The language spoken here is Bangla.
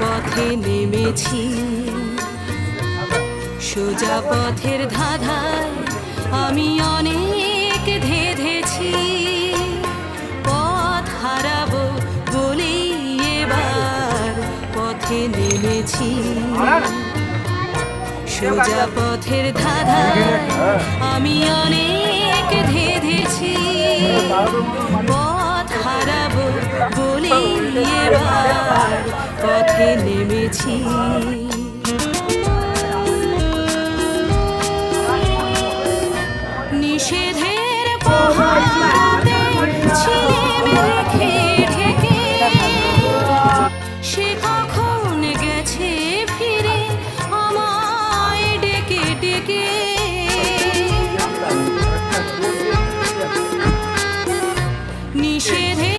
পথে নেমেছি। সোজা পথের ধাঁধায় আমি অনেক ধেধেছি। পথ হারাবো বলে এবার পথে নেমেছি। সোজা পথের ধাঁধায় আমি অনেক ধেধেছি। বলি পথে নেমেছি। নিষেধের পোহা